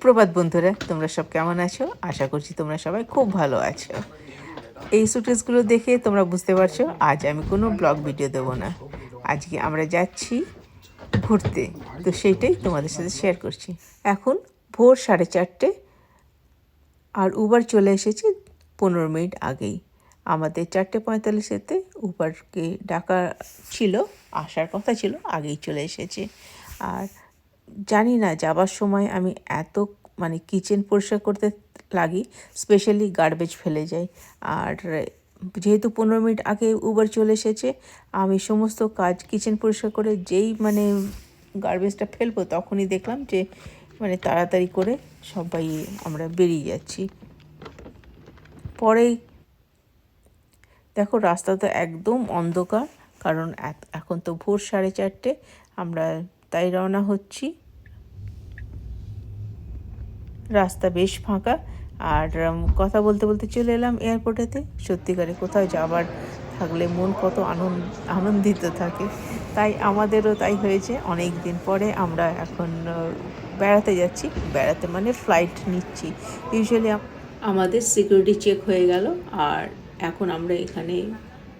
সুপ্রভাত বন্ধুরা, তোমরা সব কেমন আছো? আশা করছি তোমরা সবাই খুব ভালো আছো। এই সুটকেসগুলো দেখে তোমরা বুঝতে পারছ, আজ আমি কোনো ব্লগ ভিডিও দেবো না। আজকে আমরা যাচ্ছি ঘুরতে। তো সেইটাই তোমাদের সাথে শেয়ার করছি। এখন ভোর সাড়ে চারটে, আর উবার চলে এসেছে পনেরো মিনিট আগেই। আমাদের চারটে পঁয়তাল্লিশেতে উবারকে ডাকা ছিল, আসার কথা ছিল, আগেই চলে এসেছে। আর জানি না, যাবার সময় আমি এত মানে কিচেন পরিষ্কার করতে লাগি স্পেশালি গার্বেজ ফেলে যাই। আর যেহেতু পনেরো মিনিট আগে উবার চলে এসেছে, আমি সমস্ত কাজ কিচেন পরিষ্কার করে যেই মানে গার্বেজটা ফেলব তখনই দেখলাম যে মানে তাড়াতাড়ি করে সবাই আমরা বেরিয়ে যাচ্ছি। পরেই দেখো রাস্তা তো একদম অন্ধকার, কারণ এখন তো ভোর সাড়ে চারটে, আমরা তাই রওনা হচ্ছি। রাস্তা বেশ ফাঁকা। আর কথা বলতে বলতে চলে এলাম এয়ারপোর্টেতে সত্যিকারে কোথাও যাবার থাকলে মন কত আনন্দ, আনন্দিত থাকে। তাই আমাদেরও তাই হয়েছে। অনেক দিন পরে আমরা এখন বেড়াতে যাচ্ছি। বেড়াতে মানে ফ্লাইট নিচ্ছি। ইউজুয়ালি আমাদের সিকিউরিটি চেক হয়ে গেল। আর এখন আমরা এখানে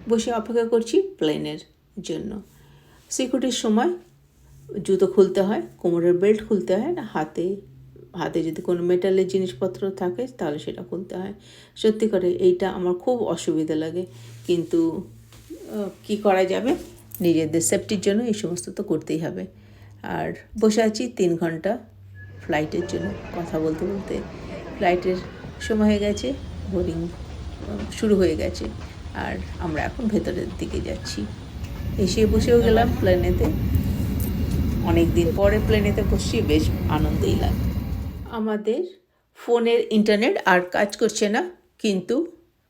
বসে অপেক্ষা করছি প্লেনের জন্য। সিকিউরিটির সময় জুতো খুলতে হয়, কোমরের বেল্ট খুলতে হয় না হাতে হাতে যদি কোনো মেটালের জিনিসপত্র থাকে, তাহলে সেটা খুলতে হয়। সত্যি করে এইটা আমার খুব অসুবিধা লাগে। কিন্তু কি করা যাবে? নিজেদের সেফটির জন্য এই সমস্ত তো করতেই হবে। আর বসে আছি তিন ঘণ্টা ফ্লাইটের জন্য কথা বলতে বলতে। ফ্লাইটের সময় হয়ে গেছে বোরিং শুরু হয়ে গেছে। আর আমরা এখন ভেতরের দিকে যাচ্ছি। এসে বসেও গেলাম প্লেনেতে অনেক দিন পরে প্লেনেতে বসছি, বেশ আনন্দই লাগে আমাদের ফোনের ইন্টারনেট আর কাজ করছে না, কিন্তু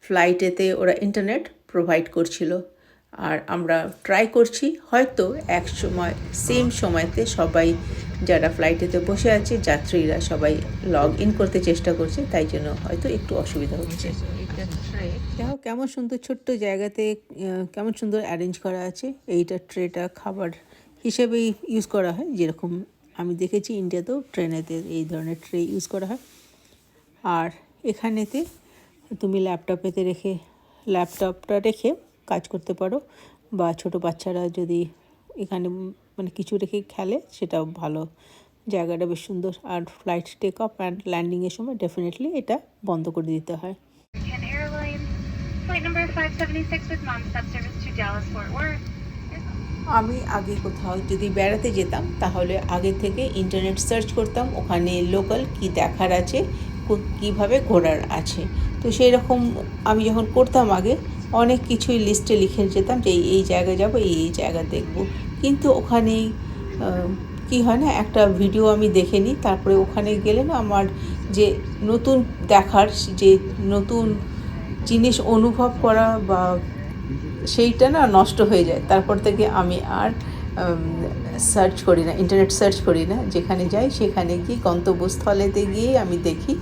ফ্লাইটেতে ওরা ইন্টারনেট প্রোভাইড করছিল। আর আমরা ট্রাই করছি, হয়তো এক সময় সেম সময়তে সবাই যারা ফ্লাইটেতে বসে আছে, যাত্রীরা সবাই লগ ইন করতে চেষ্টা করছে, তাই জন্য হয়তো একটু অসুবিধা হচ্ছে। দেখো, কেমন সুন্দর ছোট্ট জায়গাতে কেমন সুন্দর অ্যারেঞ্জ করা আছে। এইটা ট্রেটা খাবার হিসেবেই ইউজ করা হয়, যেরকম আমি দেখেছি ইন্ডিয়াতেও ট্রেনেতে এই ধরনের ট্রে ইউজ করা হয়। আর এখানেতে তুমি ল্যাপটপেতে রেখে, ল্যাপটপটা রেখে কাজ করতে পারো বা ছোট বাচ্চারা যদি এখানে মানে কিছু রেখে খেলে সেটাও ভালো। জায়গাটা বেশ সুন্দর। আর ফ্লাইট টেক অফ অ্যান্ড ল্যান্ডিংয়ের সময় ডেফিনেটলি এটা বন্ধ করে দিতে হয়। Flight number 576 with non-stop service to Dallas, Fort Worth. আমি আগে কোথাও যদি বেড়াতে যেতাম, তাহলে আগে থেকে ইন্টারনেট সার্চ করতাম, ওখানে লোকাল কি দেখার আছে কীভাবে ঘোরার আছে। তো সেই রকম আমি যখন করতাম আগে, অনেক কিছুই লিস্টে লিখে যেতাম যে এই জায়গায় যাব, এই এই জায়গা দেখব। কিন্তু ওখানে কি হয় না, একটা ভিডিও আমি দেখে নিই, তারপরে ওখানে গেলে না আমার যে নতুন দেখার, যে নতুন জিনিস অনুভব করা বা সেইটা না নষ্ট হয়ে যায়। তারপর থেকে আমি আর সার্চ করি না ইন্টারনেট সার্চ করি না। যেখানে যাই সেখানে গিয়ে গন্তব্যস্থলেতে গিয়ে আমি দেখি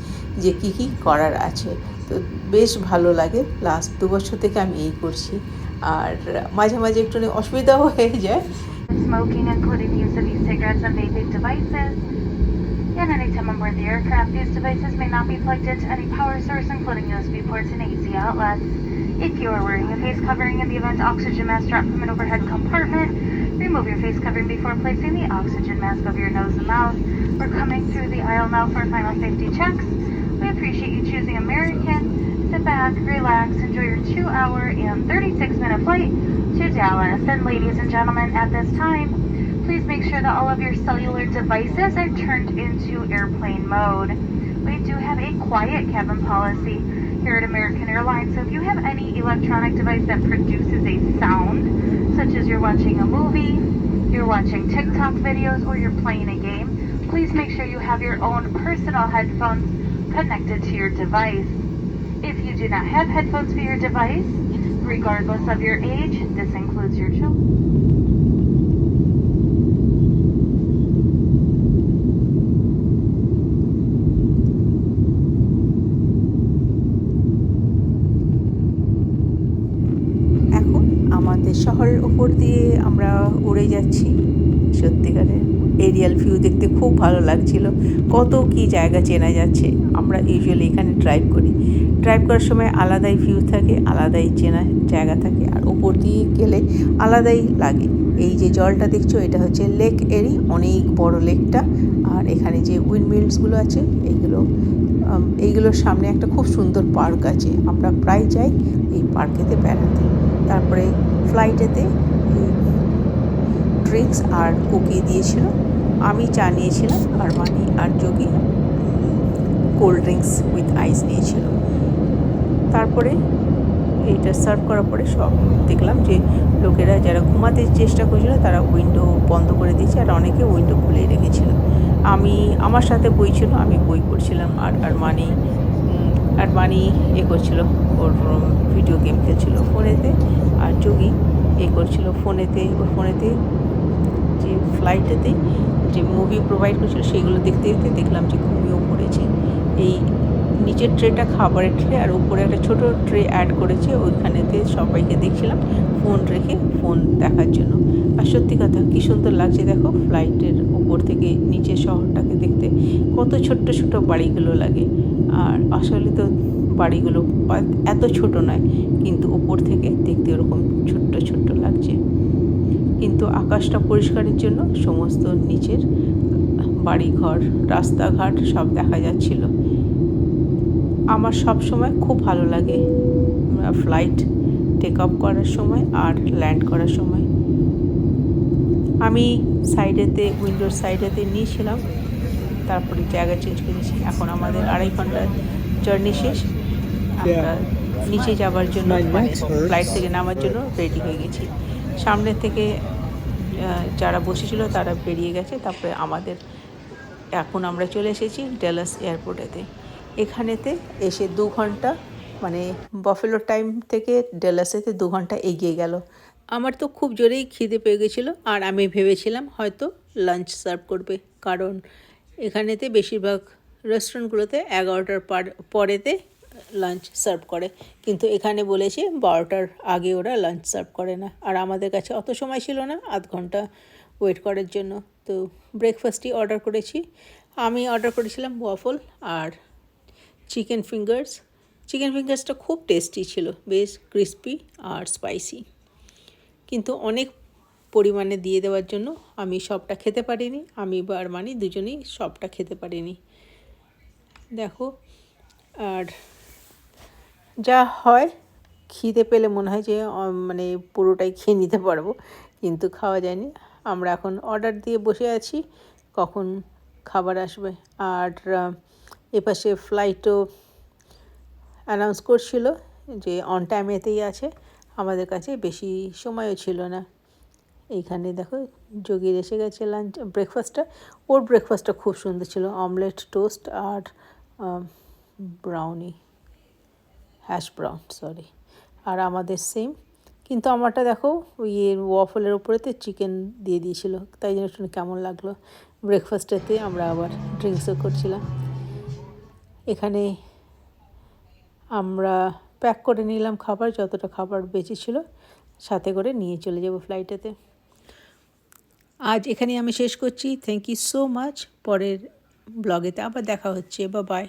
যে কী কী করার আছে। তো বেশ ভালো লাগে। লাস্ট দু বছর থেকে আমি এই করছি। আর মাঝে মাঝে একটু অসুবিধাও হয়ে যায়। And any time on board the aircraft, these devices may not be plugged into any power source, including USB ports and AC outlets. If you are wearing a face covering in the event oxygen mask dropped from an overhead compartment, remove your face covering before placing the oxygen mask over your nose and mouth. We're coming through the aisle now for final safety checks. We appreciate you choosing American. Sit back, relax, enjoy your two hour and 36 minute flight to Dallas. And ladies and gentlemen, at this time, please make sure that all of your cellular devices are turned into airplane mode. We do have a quiet cabin policy here at American Airlines, so if you have any electronic device that produces a sound, such as you're watching a movie, you're watching TikTok videos, or you're playing a game, please make sure you have your own personal headphones connected to your device. If you do not have headphones for your device, regardless of your age, this includes your children. আমাদের শহরের ওপর দিয়ে আমরা উড়ে যাচ্ছি সত্যিকারের Arial view দেখতে খুব ভালো লাগছিল। কত কি জায়গা চেনা যাচ্ছে। আমরা ইউজুয়ালি এখানে ড্রাইভ করি। ড্রাইভ করার সময় আলাদাই ভিউ থাকে, আলাদাই চেনা জায়গা থাকে, আর ওপর দিয়ে গেলে আলাদাই লাগে। এই যে জলটা দেখছ, এটা হচ্ছে লেক এরি অনেক বড় লেকটা আর এখানে যে উইন্ডমিলসগুলো আছে এইগুলো এইগুলোর সামনে একটা খুব সুন্দর পার্ক আছে। আমরা প্রায় যাই এই পার্কেতে বেড়াতে। তারপরে ফ্লাইটেতে ড্রিঙ্কস আর কুকি দিয়েছিল, আমি চা নিয়েছিলাম আর মানি আর Yogi cold drinks with ice নিয়েছিল তারপরে এটা সার্ভ করার পরে সব দেখলাম যে লোকেরা যারা ঘুমাতে চেষ্টা করছিল, তারা উইন্ডো বন্ধ করে দিয়েছে আর অনেকে উইন্ডো খুলেই রেখেছিল। আমি, আমার সাথে বই ছিল, আমি বই পড়ছিলাম আর আর মানি আর বানি এ করছিল ওর ভিডিও গেম খেলছিল ফোনেতে আর যোগি এ করছিল ফোনেতে, ওর ফোনেতে যে ফ্লাইটেতে যে মুভি প্রোভাইড করছিল সেগুলো দেখতে দেখতে দেখলাম যে ঘুমিয়েও পড়েছে। এই নিচের ট্রেটা খাবারের ট্রে আর উপরে একটা ছোট ট্রে অ্যাড করেছে ওইখানেতে সবাইকে দেখছিলাম ফোন রেখে ফোন দেখার জন্য। আর সত্যি কথা, কী সুন্দর লাগছে দেখো ফ্লাইটের উপর থেকে নিচের শহরটাকে দেখতে, কত ছোট্ট ছোট বাড়িগুলো লাগে। আর আসলে তো বাড়িগুলো এত ছোট নয়, কিন্তু উপর থেকে দেখতে ওরকম ছোট্ট ছোট্ট লাগছে। কিন্তু আকাশটা পরিষ্কারের জন্য সমস্ত নিচের বাড়িঘর, রাস্তাঘাট সব দেখা যাচ্ছিল। আমার সব সময় খুব ভালো লাগে। ফ্লাইট টেক আপ করার সময় আর ল্যান্ড করার সময়। আমি সাইডেতে উইন্ডোর সাইডেতে নিয়েছিলাম। তারপরে জায়গা চেঞ্জ করেছি। এখন আমাদের আড়াই ঘণ্টার জার্নি শেষ। আমরা নিচে যাওয়ার জন্য My মানে. ফ্লাইট থেকে নামার জন্য রেডি হয়ে গেছি। সামনে থেকে যারা বসেছিল তারা বেরিয়ে গেছে। তারপরে আমাদের এখন আমরা চলে এসেছি ডেলাস এয়ারপোর্টেতে এখানেতে এসে দু ঘণ্টা মানে বফেলো টাইম থেকে ডেলাসেতে দু ঘণ্টা এগিয়ে গেল। আমার তো খুব জোরেই খিদে পেয়ে গেছিল আর আমি ভেবেছিলাম হয়তো লাঞ্চ সার্ভ করবে, কারণ এখানেতে বেশিরভাগ রেস্টুরেন্টগুলোতে এগারোটার পার, পরেতে লাঞ্চ সার্ভ করে। কিন্তু এখানে বলেছে বারোটার আগে ওরা লাঞ্চ সার্ভ করে না। আর আমাদের কাছে অত সময় ছিল না, আধ ঘণ্টা ওয়েট করার জন্য। তো ব্রেকফাস্টই অর্ডার করেছি। আমি অর্ডার করেছিলাম ওয়াফল আর চিকেন ফিঙ্গার্স চিকেন ফিঙ্গার্সটা খুব টেস্টি ছিল, বেশ ক্রিস্পি আর স্পাইসি কিন্তু অনেক পরিমাণে দিয়ে দেওয়ার জন্য আমি সবটা খেতে পারিনি, আমি বা আর মানি দুজনেই সবটা খেতে পারিনি। দেখো, আর যা হয়, খিদে পেলে মনে হয় যে মানে পুরোটাই খেয়ে নিতে পারব, কিন্তু খাওয়া যায়নি। আমরা এখন অর্ডার দিয়ে বসে আছি, কখন খাবার আসবে। আর এপাশে ফ্লাইটও অ্যানাউন্স করছিল যে অন টাইমেতেই আছে। আমাদের কাছে বেশি সময়ও ছিল না। এইখানে দেখো, যোগীর এসে গেছে লাঞ্চ ব্রেকফাস্টটা ওর ব্রেকফাস্টটা খুব সুন্দর ছিল। অমলেট টোস্ট আর ব্রাউনি হ্যাশ ব্রাউন সরি আর আমাদের সেম কিন্তু আমারটা দেখো, ওই ওয়াফলের উপরেতে চিকেন দিয়ে দিয়েছিল। তাই জন্য একটু কেমন লাগল। ব্রেকফাস্টেতে আমরা আবার ড্রিঙ্কসও করছিলাম। এখানে আমরা প্যাক করে নিলাম খাবার, যতটা খাবার বেঁচে ছিল, সাথে করে নিয়ে চলে যাব ফ্লাইটেতে আজ এখানে আমি শেষ করছি। থ্যাংক ইউ সো মাচ পরের ব্লগেতে আবার দেখা হচ্ছে। বা বাই